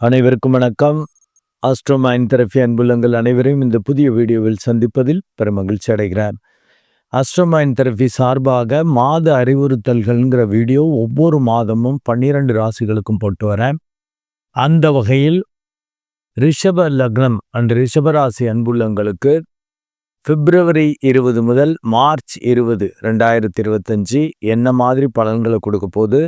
அனைவருக்கும் வணக்கம். ஆஸ்ட்ரோமைன் தெரப்பி அன்புள்ளங்கள் அனைவரையும் இந்த புதிய வீடியோவில் சந்திப்பதில் பெருமகிழ்ச்சி அடைகிறேன். ஆஸ்ட்ரோமைன் தெரபி சார்பாக மாத அறிவுறுத்தல்கள்ங்கிற வீடியோ ஒவ்வொரு மாதமும் பன்னிரண்டு ராசிகளுக்கும் போட்டு வரேன். அந்த வகையில் ரிஷப லக்னம் அண்ட் ரிஷபராசி அன்புள்ளங்களுக்கு பிப்ரவரி இருபது முதல் மார்ச் இருபது ரெண்டாயிரத்தி இருபத்தஞ்சி என்ன மாதிரி பலன்களை கொடுக்க போது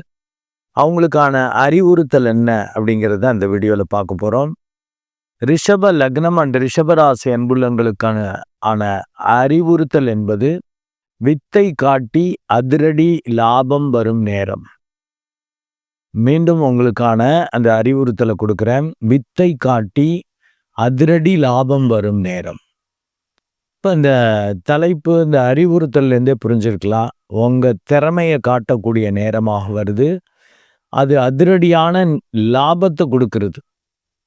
அவங்களுக்கான அறிவுறுத்தல் என்ன அப்படிங்கிறத அந்த வீடியோவில் பார்க்க போகிறோம் ரிஷப லக்னம் அண்ட் ரிஷபராசி அன்புள்ளங்களுக்கான ஆன அறிவுறுத்தல் என்பது வித்தை காட்டி அதிரடி லாபம் வரும் நேரம். மீண்டும் உங்களுக்கான அந்த அறிவுறுத்தலை கொடுக்குறேன். வித்தை காட்டி அதிரடி லாபம் வரும் நேரம். இப்போ இந்த தலைப்பு இந்த அறிவுறுத்தல்லேருந்தே புரிஞ்சிருக்கலாம். உங்கள் திறமையை காட்டக்கூடிய நேரமாக வருது. அது அதிரடியான லாபத்தை கொடுக்கறது.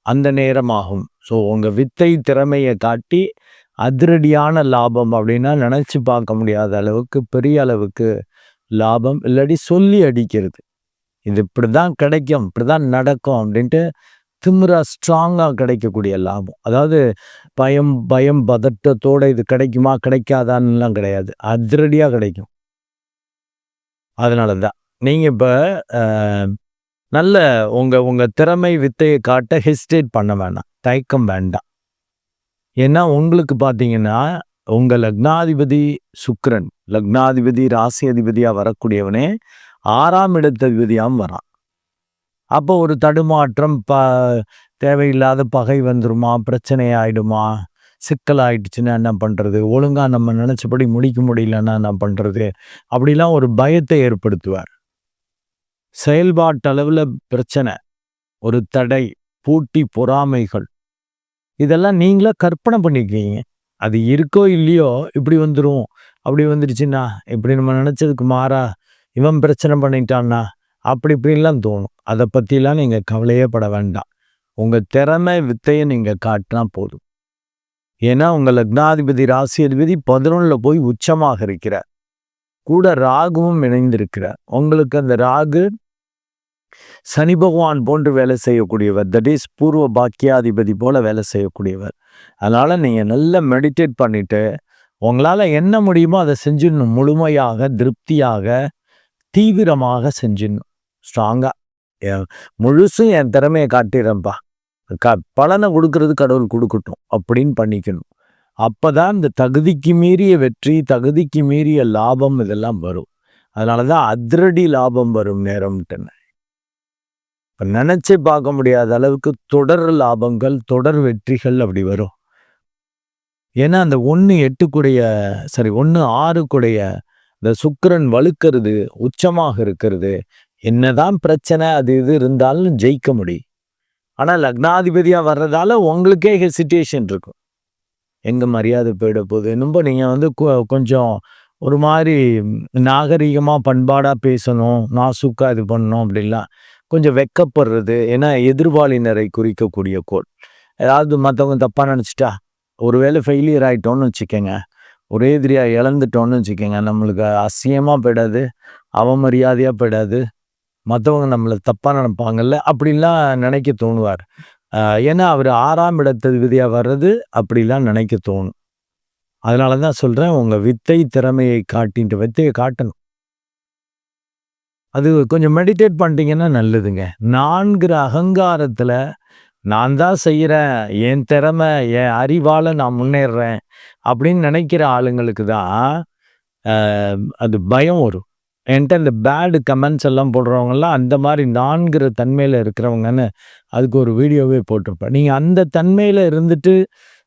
அந்த நேரமாகும். ஸோ உங்கள் வித்தை திறமையை காட்டி அதிரடியான லாபம் அப்படின்னா நினச்சி பார்க்க முடியாத அளவுக்கு பெரிய அளவுக்கு லாபம் இல்லாட்டி சொல்லி அடிக்கிறது. இது இப்படி தான் கிடைக்கும் இப்படி தான் நடக்கும் அப்படின்ட்டு திமுறா ஸ்ட்ராங்காக கிடைக்கக்கூடிய லாபம். அதாவது பயம் பயம் பதட்டத்தோடு இது கிடைக்குமா கிடைக்காதான்லாம் கிடையாது. அதிரடியாக கிடைக்கும். அதனால தான் நீங்கள் இப்போ நல்ல உங்கள் உங்கள் திறமை வித்தையை காட்ட ஹெசிடேட் பண்ண வேண்டாம் தயக்கம் வேண்டாம். ஏன்னா உங்களுக்கு பார்த்தீங்கன்னா உங்கள் லக்னாதிபதி சுக்ரன் லக்னாதிபதி ராசி அதிபதியாக வரக்கூடியவனே ஆறாம் இடத்ததிபதியாகவும் வரான். அப்போ ஒரு தடுமாற்றம் ப தேவையில்லாத பகை வந்துருமா? பிரச்சனை ஆயிடுமா? சிக்கல் ஆயிடுச்சுன்னா என்ன பண்ணுறது ஒழுங்காக நம்ம நினச்சபடி முடிக்க முடியலன்னா என்ன பண்ணுறது அப்படிலாம் ஒரு பயத்தை ஏற்படுத்துவார். செயல்பாட்டளவில் பிரச்சனை ஒரு தடை பூட்டி பொறாமைகள் இதெல்லாம் நீங்களாக கற்பனை பண்ணிக்கிறீங்க அது இருக்கோ இல்லையோ இப்படி வந்துடும் அப்படி வந்துடுச்சுன்னா இப்படி நம்ம நினச்சதுக்கு மாறா இவன் பிரச்சனை பண்ணிட்டான்னா அப்படி இப்படின்லாம் தோணும். அதை பற்றிலாம் நீங்கள் கவலையே பட வேண்டாம். உங்கள் திறமை வித்தையை நீங்கள் காட்டினா போதும். ஏன்னா உங்கள் லக்னாதிபதி ராசி அதிபதி பதினொன்றில் போய் உச்சமாக இருக்கிறார். கூட ராகுவும் இணைந்திருக்கிறார். உங்களுக்கு அந்த ராகு சனி பகவான் போன்று வேலை செய்யக்கூடியவர். தட் இஸ் பூர்வ பாக்கியாதிபதி போல வேலை செய்யக்கூடியவர். அதனால் நீங்கள் நல்லா மெடிடேட் பண்ணிவிட்டு உங்களால் என்ன முடியுமோ அதை செஞ்சிடணும். முழுமையாக திருப்தியாக தீவிரமாக செஞ்சிடணும். ஸ்ட்ராங்காக முழுசும் என் திறமையை காட்டிடுறேன்ப்பா க பலனை கொடுக்கறது கடவுள் கொடுக்கட்டும். அப்படின்னு பண்ணிக்கணும். அப்போ தான் இந்த தகுதிக்கு மீறிய வெற்றி தகுதிக்கு மீறிய லாபம் இதெல்லாம் வரும். அதனால தான் அதிரடி லாபம் வரும் நேரம்ட்டுன்னு. நினச்சே பார்க்க முடியாத அளவுக்கு தொடர் லாபங்கள் தொடர் வெற்றிகள் அப்படி வரும். ஏன்னா அந்த ஒன்று எட்டுக்குடைய சரி ஒன்று ஆறுக்குடைய இந்த சுக்கரன் வலுக்கிறது உச்சமாக இருக்கிறது. என்னதான் பிரச்சனை அது இது இருந்தாலும் ஜெயிக்க முடியும். ஆனால் லக்னாதிபதியாக வர்றதால உங்களுக்கே ஹெசிடேஷன் இருக்கும். எங்கே மரியாதை போயிட போகுது. ரொம்ப நீங்கள் வந்து கொஞ்சம் ஒரு மாதிரி நாகரிகமாக பண்பாடாக பேசணும் நாசுக்காக இது பண்ணணும் அப்படின்லாம். கொஞ்சம் வெக்கப்படுறது. ஏன்னா எதிர்வாளினரை குறிக்கக்கூடிய கோள். ஏதாவது மற்றவங்க தப்பாக நினச்சிட்டா ஒருவேளை ஃபெயிலியர் ஆகிட்டோன்னு வச்சுக்கோங்க. ஒரே எதிரியாக இழந்துட்டோன்னு வச்சுக்கோங்க. நம்மளுக்கு அசியமாக போயிடாது அவமரியாதையாக போயிடாது. மற்றவங்க நம்மளை தப்பாக நினைப்பாங்கல்ல அப்படின்லாம் நினைக்க தோணுவார். ஏன்னா அவர் ஆறாம் இடத்து விதியாக வர்றது அப்படிலாம் நினைக்க தோணும். அதனால தான் சொல்கிறேன் உங்கள் வித்தை திறமையை காட்டின்ட்டு வித்தையை காட்டணும். அது கொஞ்சம் மெடிடேட் பண்ணிட்டீங்கன்னா நல்லதுங்க. நான்கிற அகங்காரத்தில் நான் தான் செய்கிறேன் என் திறமை என் அறிவால் நான் முன்னேறேன் அப்படின்னு நினைக்கிற ஆளுங்களுக்கு தான் அது பயம் வரும். என்கிட்ட இந்த பேடு கமெண்ட்ஸ் எல்லாம் போடுறவங்கலாம் அந்த மாதிரி நான்கிற தன்மையில் இருக்கிறவங்கன்னு அதுக்கு ஒரு வீடியோவே போட்டிருப்பேன். நீங்கள் அந்த தன்மையில் இருந்துட்டு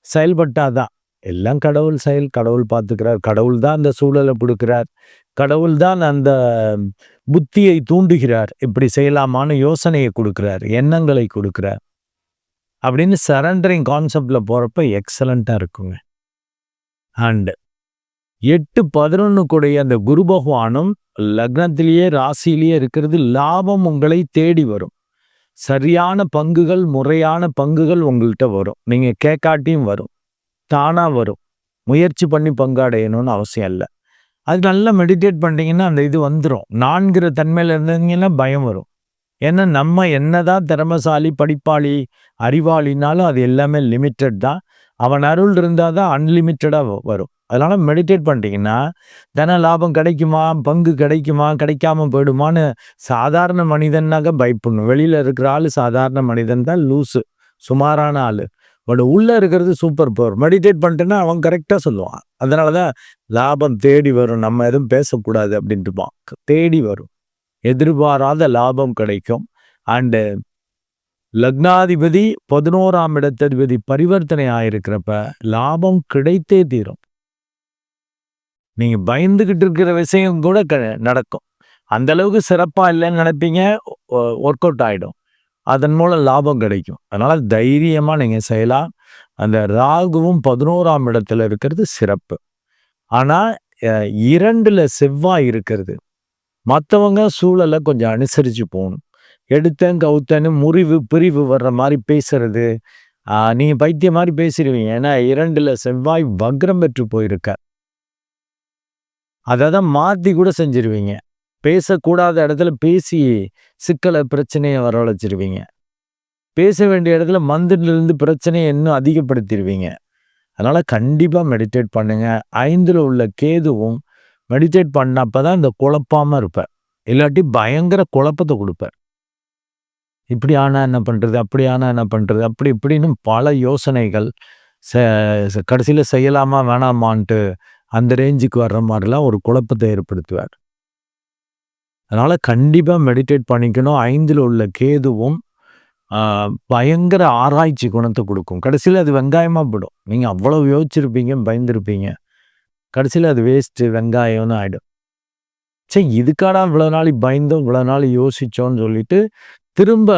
செயல்பட்டாதான் எல்லாம் கடவுள் செயல் கடவுள் பார்த்துக்கிறார். கடவுள் தான் அந்த சூழலை கொடுக்குறார் கடவுள் தான் அந்த புத்தியை தூண்டுகிறார். இப்படி செய்யலாமான்னு யோசனையை கொடுக்குறார். எண்ணங்களை கொடுக்குறார். அப்படின்னு சரண்டரிங் கான்செப்டில் போகிறப்ப எக்ஸலண்ட்டாக இருக்குங்க. அண்டு எட்டு பதினொன்று கூடிய அந்த குரு பகவானும் லக்னத்திலேயே ராசியிலேயே இருக்கிறது லாபம் உங்களை தேடி வரும். சரியான பங்குகள் முறையான பங்குகள் உங்கள்கிட்ட வரும். நீங்கள் கேட்காட்டியும் வரும். தானாக வரும். முயற்சி பண்ணி பங்காடையணும்னு அவசியம் இல்லை. அது நல்லா மெடிடேட் பண்ணிட்டீங்கன்னா அந்த இது வந்துடும் நான்கிற தன்மையில் இருந்தீங்கன்னா பயம் வரும். ஏன்னா நம்ம என்னதான் திறமசாலி படிப்பாளி அறிவாளினாலும் அது எல்லாமே லிமிட்டட் தான். அவன் அருள் இருந்தால் தான் அன்லிமிட்டடாக வரும். அதனால் மெடிடேட் பண்ணிட்டீங்கன்னா தன லாபம் கிடைக்குமா பங்கு கிடைக்குமா கிடைக்காம போயிடுமான்னு சாதாரண மனிதனாக பயப்படணும். வெளியில் இருக்கிற ஆள் சாதாரண மனிதன் தான் லூஸு சுமாரான ஆள். பட் உள்ளே இருக்கிறது சூப்பர் பவர் மெடிடேட் பண்ணிட்டேன்னா அவன் கரெக்டாக சொல்லுவான். அதனால தான் லாபம் தேடி வரும். நம்ம எதுவும் பேசக்கூடாது அப்படின்ட்டுப்பான் தேடி வரும். எதிர்பாராத லாபம் கிடைக்கும். அண்டு லக்னாதிபதி பதினோராம் இடத்ததிபதி பரிவர்த்தனை ஆயிருக்கிறப்ப லாபம் கிடைத்தே தீரும். நீங்கள் பயந்துக்கிட்டு இருக்கிற விஷயம் கூட க நடக்கும். அந்த அளவுக்கு இல்லைன்னு நினைப்பீங்க. ஒர்க் அவுட் ஆகிடும் அதன் மூலம் லாபம் கிடைக்கும். அதனால் தைரியமாக நீங்கள் செய்யலாம். அந்த ராகுவும் பதினோராம் இடத்துல இருக்கிறது சிறப்பு. ஆனால் இரண்டில் செவ்வாய் இருக்கிறது. மற்றவங்க சூழலை கொஞ்சம் அனுசரித்து போகணும். எடுத்தேன் கவுத்தேன்னு முறிவு பிரிவு வர்ற மாதிரி பேசுறது. நீங்கள் பைத்திய மாதிரி பேசிடுவீங்க. ஏன்னா இரண்டில் செவ்வாய் வக்ரம் பெற்று போயிருக்க. அதை தான் மாற்றி கூட செஞ்சிருவீங்க. பேசக்கூடாத இடத்துல பேசி சிக்கலை பிரச்சனையை வரவழைச்சிருவீங்க. பேச வேண்டிய இடத்துல மந்திரிலிருந்து பிரச்சனையை இன்னும் அதிகப்படுத்திடுவீங்க அதனால் கண்டிப்பாக மெடிடேட் பண்ணுங்கள் ஐந்தில் உள்ள கேதுவும் மெடிடேட் பண்ணப்போ தான் இந்த குழப்பாமல் இருப்பேன் இல்லாட்டி பயங்கர குழப்பத்தை கொடுப்பேன் இப்படி ஆனால் என்ன பண்ணுறது அப்படி ஆனால் என்ன பண்ணுறது அப்படி இப்படின்னு பல யோசனைகள் கடைசியில் செய்யலாமா வேணாமான்ட்டு அந்த ரேஞ்சுக்கு வர்ற மாதிரிலாம் ஒரு குழப்பத்தை ஏற்படுத்துவார். அதனால் கண்டிப்பாக மெடிடேட் பண்ணிக்கணும். ஐந்தில் உள்ள கேதுவும் பயங்கர ஆராய்ச்சி குணத்தை கொடுக்கும். கடைசியில் அது வெங்காயமாக போடும் நீங்கள் அவ்வளோ யோசிச்சிருப்பீங்க பயந்துருப்பீங்க. கடைசியில் அது வேஸ்ட்டு வெங்காயம்னு ஆகிடும் சரி இதுக்காடா இவ்வளோ நாள் பயந்தோம் இவ்வளோ நாள் யோசித்தோன்னு சொல்லிட்டு திரும்ப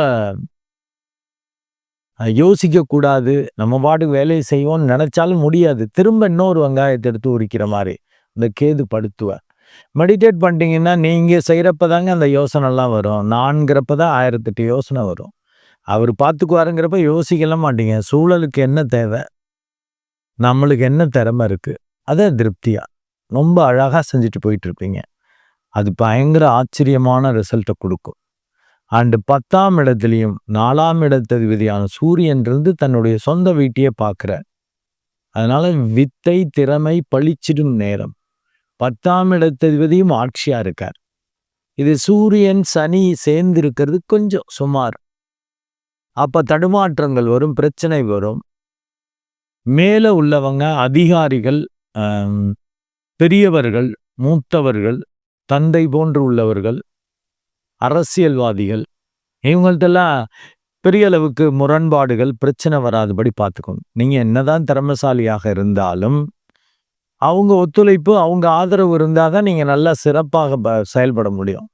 யோசிக்கக்கூடாது நம்ம பாட்டுக்கு வேலையை செய்வோம்னு நினச்சாலும் முடியாது. திரும்ப இன்னொரு வெங்காயத்தை எடுத்து உரிக்கிற மாதிரி. இந்த கேது படுத்துவேன் மெடிடேட் பண்ணிட்டீங்கன்னா நீங்கள் செய்கிறப்ப தாங்க அந்த யோசனைலாம் வரும். நான்கிறப்ப தான் ஆயிரத்தெட்டு யோசனை வரும். அவர் பார்த்துக்குவாருங்கிறப்ப யோசிக்கலாம் மாட்டீங்க. சூழலுக்கு என்ன தேவை? நம்மளுக்கு என்ன திறமை இருக்குது அதை திருப்தியாக ரொம்ப அழகாக செஞ்சுட்டு போயிட்டு இருப்பீங்க அது பயங்கர ஆச்சரியமான ரிசல்ட்டை கொடுக்கும். அண்டு பத்தாம் இடத்துலையும் நாலாம் இடத்ததிபதியான சூரியன்றது தன்னுடைய சொந்த வீட்டையே பார்க்குறார் அதனால் வித்தை திறமை பழிச்சிடும் நேரம். பத்தாம் இடத்ததிபதியும் ஆட்சியா இருக்கார். இது சூரியன் சனி சேர்ந்து இருக்கிறது கொஞ்சம் சுமார். அப்ப தடுமாற்றங்கள் வரும் பிரச்சனை வரும். மேல உள்ளவங்க அதிகாரிகள் பெரியவர்கள் மூத்தவர்கள் தந்தை போன்று உள்ளவர்கள் அரசியல்வாதிகள் இவங்கள்ட்டெல்லாம் பெரிய அளவுக்கு முரண்பாடுகள் பிரச்சனை வராதபடி பார்த்துக்கணும் நீங்கள் என்னதான் திறமசாலியாக இருந்தாலும் அவங்க ஒத்துழைப்பு அவங்க ஆதரவு இருந்தால் தான் நீங்கள் நல்லா சிறப்பாக ப செயல்பட முடியும்.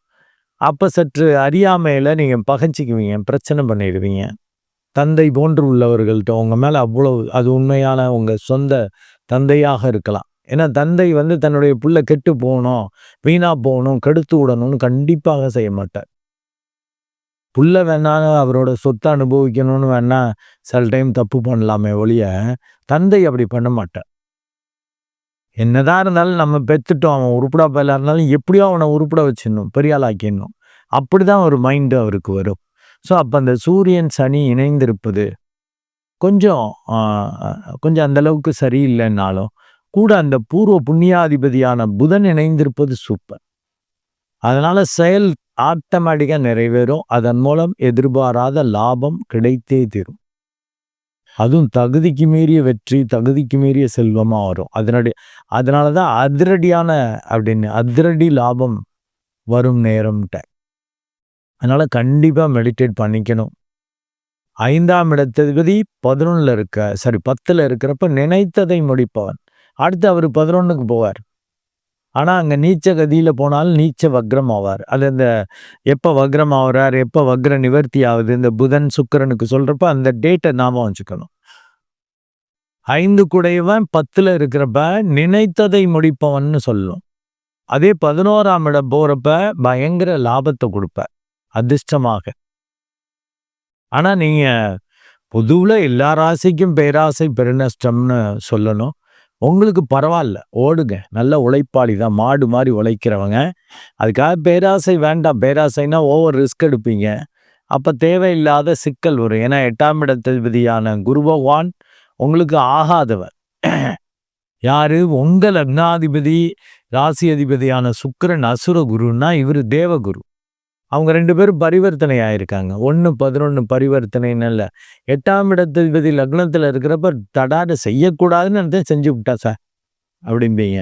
அப்போ சற்று அறியாமையில் நீங்கள் பகச்சிக்குவீங்க பிரச்சனை பண்ணிடுவீங்க. தந்தை போன்று உள்ளவர்கள்ட்ட உங்கள் மேலே அவ்வளோ அது உண்மையான உங்கள் சொந்த தந்தையாக இருக்கலாம். ஏன்னா தந்தை வந்து தன்னுடைய புள்ள கெட்டு போகணும் வீணாக போகணும் கெடுத்து விடணும்னு கண்டிப்பாக செய்ய மாட்டார். புள்ள வேணாலும் அவரோட சொத்தை அனுபவிக்கணும்னு வேணா சில டைம் தப்பு பண்ணலாமே ஒழிய தந்தை அப்படி பண்ண மாட்டார். என்னதான் இருந்தாலும் நம்ம பெற்றுட்டோம் அவன் உருப்படா பயிலாக இருந்தாலும் எப்படியோ அவனை உருப்பட வச்சிடணும் பெரிய ஆளாக்கிடணும் ஆக்கிடணும். அப்படி தான் ஒரு மைண்டு அவருக்கு வரும். ஸோ அப்போ அந்த சூரியன் சனி இணைந்திருப்பது கொஞ்சம் கொஞ்சம் அந்தளவுக்கு சரியில்லைன்னாலும் கூட அந்த பூர்வ புண்ணியாதிபதியான புதன் இணைந்திருப்பது சூப்பர் அதனால் செயல் ஆட்டோமேட்டிக்காக நிறைவேறும். அதன் மூலம் எதிர்பாராத லாபம் கிடைத்தே தீரும். அதுவும் தகுதிக்கு மீறிய வெற்றி தகுதிக்கு மீறிய செல்வமாக வரும். அதனுடைய அதனால தான் அதிரடியான அப்படின்னு அதிரடி லாபம் வரும் நேரம்ட்ட. அதனால் கண்டிப்பாக மெடிடேட் பண்ணிக்கணும். ஐந்தாம் இடத்ததிபதி பதினொன்றில் இருக்க சரி பத்தில் இருக்கிறப்ப நினைத்ததை முடிப்பவன். அடுத்து அவர் பதினொன்றுக்கு போவார். ஆனால் அங்கே நீச்ச கதியில் போனாலும் நீச்ச வக்ரம் ஆவார் அது இந்த எப்போ வக்ரம் ஆகிறார் எப்போ வக்ர நிவர்த்தி ஆகுது இந்த புதன் சுக்கரனுக்கு சொல்கிறப்ப அந்த டேட்டை நாம வச்சுக்கணும். ஐந்து குடையவன் பத்தில் இருக்கிறப்ப நினைத்ததை முடிப்பவன் சொல்லும். அதே பதினோராம் இடம் போகிறப்ப பயங்கர லாபத்தை கொடுப்ப அதிர்ஷ்டமாக. ஆனால் நீங்கள் பொதுவில் எல்லா ராசிக்கும் பேராசை பெருநஷ்டம்னு சொல்லணும். உங்களுக்கு பரவாயில்ல ஓடுங்க. நல்ல உழைப்பாளி தான் மாடு மாதிரி உழைக்கிறவங்க. அதுக்காக பேராசை வேண்டாம். பேராசைனா ஓவர் ரிஸ்க் எடுப்பீங்க. அப்போ தேவையில்லாத சிக்கல் வரும். ஏன்னா எட்டாம் இடத்ததிபதியான குரு பகவான் உங்களுக்கு ஆகாதவர். யாரு? உங்கள் லக்னாதிபதி ராசி அதிபதியான சுக்கரன் அசுர குருன்னா இவர் தேவகுரு. அவங்க ரெண்டு பேரும் பரிவர்த்தனை ஆயிருக்காங்க ஒன்று பதினொன்று பரிவர்த்தனைன்னு இல்லை. எட்டாம் இடத்ததிபதி லக்னத்தில் இருக்கிறப்ப தடாத செய்யக்கூடாதுன்னு நினைச்சா செஞ்சு விட்டா சார். அப்படிம்பீங்க.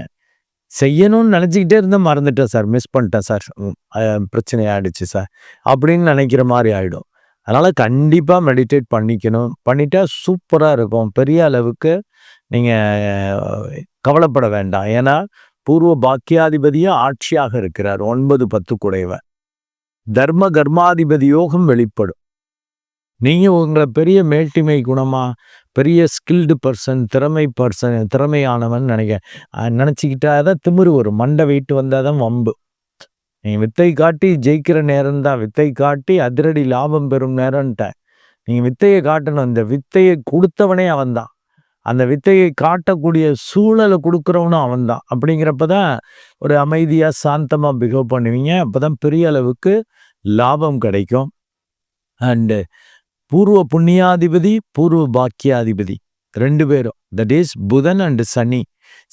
செய்யணும்னு நினச்சிக்கிட்டே இருந்தால் மறந்துட்டேன் சார். மிஸ் பண்ணிட்டேன் சார். பிரச்சனை ஆகிடுச்சு சார். அப்படின்னு நினைக்கிற மாதிரி ஆகிடும் அதனால் கண்டிப்பாக மெடிடேட் பண்ணிக்கணும். பண்ணிட்டா சூப்பராக இருக்கும். பெரிய அளவுக்கு நீங்கள் கவலைப்பட வேண்டாம். ஏன்னா பூர்வ பாக்கியாதிபதியும் ஆட்சியாக இருக்கிறார். ஒன்பது பத்து குடைவன். தர்ம கர்மாதிபதி யோகம் வெளிப்படும். நீங்கள் உங்களை பெரிய மேட்டிமை குணமாக பெரிய ஸ்கில்டு பர்சன் திறமை பர்சன் திறமையானவன் நினைக்க நினச்சிக்கிட்டா தான் திமிரு வரும். மண்டை வெயிட்டு வந்தால் தான் வம்பு. நீ வித்தை காட்டி ஜெயிக்கிற நேரம் தான். வித்தை காட்டி அதிரடி லாபம் பெறும் நேரம்ட்ட. நீங்கள் வித்தையை காட்டணும். இந்த வித்தையை கொடுத்தவனே அவன்தான் அந்த வித்தையை காட்டக்கூடிய சூழலை கொடுக்குறவனும் அவன்தான் அப்படிங்கிறப்ப தான் ஒரு அமைதியாக சாந்தமாக பிஹேவ் பண்ணுவீங்க. அப்போ தான் பெரிய அளவுக்கு லாபம் கிடைக்கும். அண்டு பூர்வ புண்ணியாதிபதி பூர்வ பாக்கியாதிபதி ரெண்டு பேரும். That is Budhan and Sani.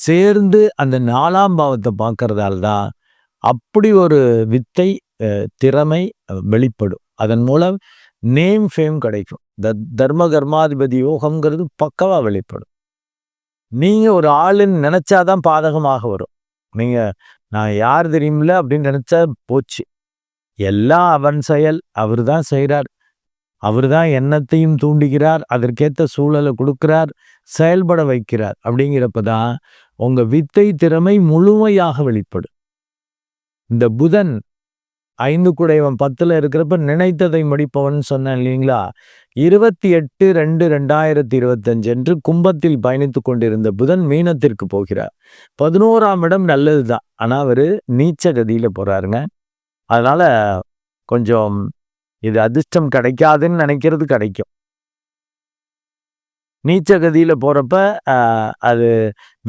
சேர்ந்து அந்த நாலாம் பாவத்தை பார்க்கறதால தான் அப்படி ஒரு வித்தை திறமை வெளிப்படும். அதன் மூலம் நேம் ஃபேம் கிடைக்கும். த தர்ம கர்மாதிபதி யோகம்ங்கிறது பக்கவாக வெளிப்படும். நீங்கள் ஒரு ஆளுன்னு நினச்சாதான் பாதகமாக வரும். நீங்கள் நான் யார் தெரியுமில்ல அப்படின்னு நினச்சா போச்சு. எல்லாம் அவன் செயல் அவர் தான் செய்கிறார் அவர் தான் எண்ணத்தையும் தூண்டுகிறார் அதற்கேற்ற சூழலை கொடுக்கிறார் செயல்பட வைக்கிறார். அப்படிங்கிறப்ப தான் உங்க வித்தை திறமை முழுமையாக வெளிப்படும். இந்த புதன் ஐந்து குடைவன் பத்துல இருக்கிறப்ப நினைத்ததை முடிப்பவன் சொன்னேன் இல்லைங்களா? இருபத்தி எட்டு ரெண்டு ரெண்டாயிரத்தி இருபத்தஞ்சு என்று கும்பத்தில் பயணித்து கொண்டிருந்த புதன் மீனத்திற்கு போகிறார். பதினோராம் இடம் நல்லதுதான். ஆனால் அவர் நீச்ச கதியில் போகிறாருங்க அதனால் கொஞ்சம் இது அதிர்ஷ்டம் கிடைக்காதுன்னு நினைக்கிறது கிடைக்கும். நீச்சகதியில் போகிறப்ப அது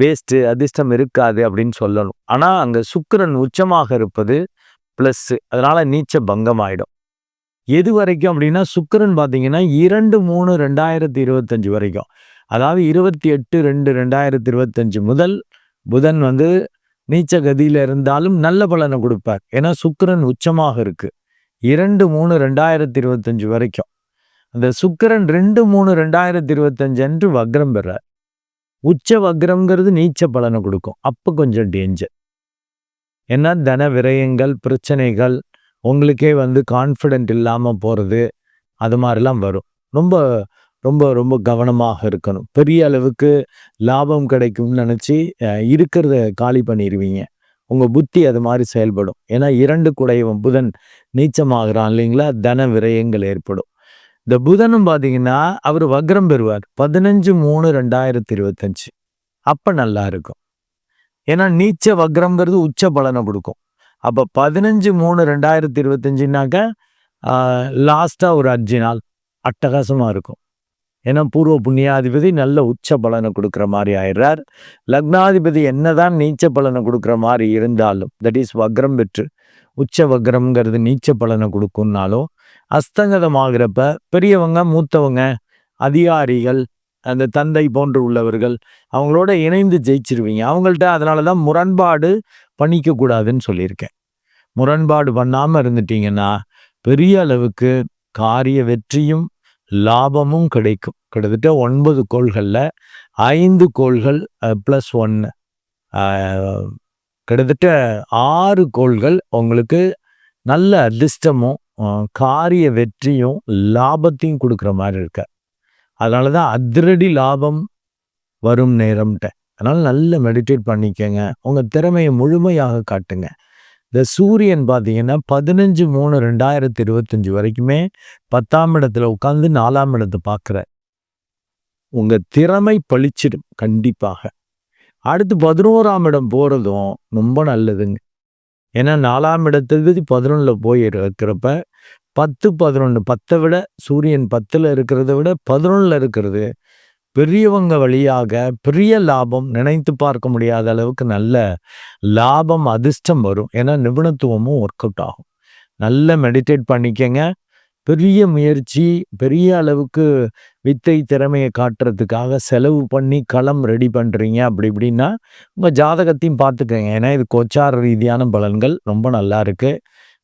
வேஸ்ட்டு அதிர்ஷ்டம் இருக்காது அப்படின்னு சொல்லணும். ஆனால் அங்கே சுக்கிரன் உச்சமாக இருப்பது ப்ளஸ்ஸு அதனால் நீச்ச பங்கம் ஆகிடும் எது வரைக்கும் அப்படின்னா சுக்கிரன் பார்த்தீங்கன்னா இரண்டு மூணு ரெண்டாயிரத்தி இருபத்தஞ்சி வரைக்கும். அதாவது இருபத்தி எட்டு ரெண்டு ரெண்டாயிரத்தி இருபத்தஞ்சு முதல் புதன் வந்து நீச்ச கதியில இருந்தாலும் நல்ல பலனை கொடுப்பார். ஏன்னா சுக்கிரன் உச்சமாக இருக்கு. இரண்டு மூணு ரெண்டாயிரத்தி இருபத்தஞ்சு வரைக்கும். அந்த சுக்கரன் ரெண்டு மூணு ரெண்டாயிரத்தி இருபத்தஞ்சு அன்று வக்ரம் பெறார். உச்ச வக்ரம்ங்கிறது நீச்ச பலனை கொடுக்கும். அப்போ கொஞ்சம் டேஞ்சர் ஏன்னா தன விரயங்கள் பிரச்சனைகள் உங்களுக்கே வந்து கான்ஃபிடென்ட் இல்லாமல் போகிறது அது மாதிரிலாம் வரும். ரொம்ப ரொம்ப ரொம்ப கவனமாக இருக்கணும். பெரிய அளவுக்கு லாபம் கிடைக்கும்னு நினச்சி இருக்கிறத காலி பண்ணிடுவீங்க உங்கள் புத்தி அது மாதிரி செயல்படும். ஏன்னா இரண்டு குடையவன் புதன் நீச்சமாகிறான் இல்லைங்களா? தன விரயங்கள் ஏற்படும். இந்த புதனும் பார்த்தீங்கன்னா அவர் வக்ரம் பெறுவார். பதினஞ்சு மூணு ரெண்டாயிரத்தி இருபத்தஞ்சு அப்போ நல்லா இருக்கும். ஏன்னா நீச்ச வக்ரம்ங்கிறது உச்ச பலனை கொடுக்கும். அப்போ பதினஞ்சு மூணு ரெண்டாயிரத்தி இருபத்தஞ்சுனாக்க லாஸ்ட்டாக ஒரு அஞ்சு நாள் அட்டகாசமாக இருக்கும். ஏன்னா பூர்வ புண்ணியாதிபதி நல்ல உச்ச பலனை கொடுக்குற மாதிரி ஆயிடுறார். லக்னாதிபதி என்னதான் நீச்ச பலனை கொடுக்குற மாதிரி இருந்தாலும் தட் இஸ் வக்ரம் பெற்று உச்ச வக்ரம்ங்கிறது நீச்ச பலனை கொடுக்கும்னாலும் அஸ்தங்கதமாகிறப்ப பெரியவங்க மூத்தவங்க அதிகாரிகள் அந்த தந்தை போன்று உள்ளவர்கள் அவங்களோட இணைந்து ஜெயிச்சிருவீங்க. அவங்கள்ட்ட அதனால தான் முரண்பாடு பண்ணிக்கக்கூடாதுன்னு சொல்லியிருக்கேன். முரண்பாடு பண்ணாமல் இருந்துட்டீங்கன்னா பெரிய அளவுக்கு காரிய வெற்றியும் லாபமும் கிடைக்கும். கிட்டத்தட்ட ஒன்பது கோள்களில் ஐந்து கோள்கள் ப்ளஸ் ஒன்று கிட்டத்தட்ட ஆறு கோள்கள் உங்களுக்கு நல்ல அதிர்ஷ்டமும் காரிய வெற்றியும் லாபத்தையும் கொடுக்குற மாதிரி இருக்க. அதனால தான் அதிரடி லாபம் வரும் நேரம்ட்ட. அதனால் நல்ல மெடிடேட் பண்ணிக்கங்க. உங்கள் திறமையை முழுமையாக காட்டுங்க. இந்த சூரியன் பார்த்தீங்கன்னா பதினஞ்சு மூணு ரெண்டாயிரத்தி இருபத்தஞ்சி வரைக்குமே பத்தாம் இடத்துல உட்காந்து நாலாம் இடத்தை பார்க்குற உங்கள் திறமை பளிச்சிடும் கண்டிப்பாக. அடுத்து பதினோராம் இடம் போகிறதும் ரொம்ப நல்லதுங்க. ஏன்னா நாலாம் இடத்துக்கு பதினொன்றில் போய் இருக்கிறப்ப பத்து பதினொன்று பத்தை விட சூரியன் பத்தில் இருக்கிறத விட பதினொன்றில் இருக்கிறது பெரியவங்க வழியாக பெரிய லாபம் நினைத்து பார்க்க முடியாத அளவுக்கு நல்ல லாபம் அதிர்ஷ்டம் வரும். ஏன்னா நிபுணத்துவமும் ஒர்க் அவுட் ஆகும். நல்ல மெடிடேட் பண்ணிக்கங்க. பெரிய முயற்சி பெரிய அளவுக்கு வித்தை திறமையை காட்டுறதுக்காக செலவு பண்ணி களம் ரெடி பண்ணுறீங்க அப்படி இப்படின்னா உங்கள் ஜாதகத்தையும் பார்த்துக்கங்க. ஏன்னா இது கோச்சார ரீதியான பலன்கள். ரொம்ப நல்லா இருக்குது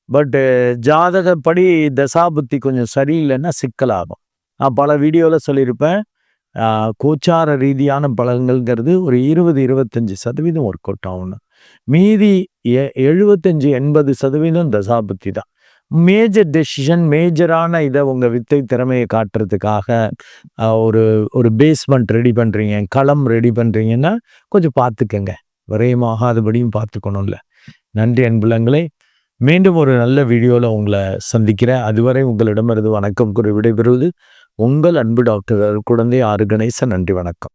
பட்டு ஜாதகப்படி தசாபுத்தி கொஞ்சம் சரியில்லைன்னா சிக்கலாகும். நான் பல வீடியோவில் சொல்லியிருப்பேன். கோச்சார ரீதியான பலன்கள்ங்கிறது ஒரு இருபது இருபத்தஞ்சி சதவீதம் ஒர்க் அவுட் ஆகணும் மீதி எ எழுபத்தஞ்சி எண்பது சதவீதம் தசாபுத்தி தான். மேஜர் டெசிஷன் மேஜரான இதை உங்கள் வித்தை திறமையை காட்டுறதுக்காக ஒரு ஒரு பேஸ்மெண்ட் ரெடி பண்ணுறீங்க களம் ரெடி பண்ணுறீங்கன்னா கொஞ்சம் பார்த்துக்கங்க விரயமாகாதபடியும் பார்த்துக்கணும்ல நன்றி அன்புலங்களே. மீண்டும் ஒரு நல்ல வீடியோவில் உங்களை சந்திக்கிறேன். அதுவரை உங்களிடமிருந்து வணக்கம் கூறி விடைபெறுவது உங்கள் அன்பு டாக்டர் குழந்தை ஆறு நன்றி வணக்கம்.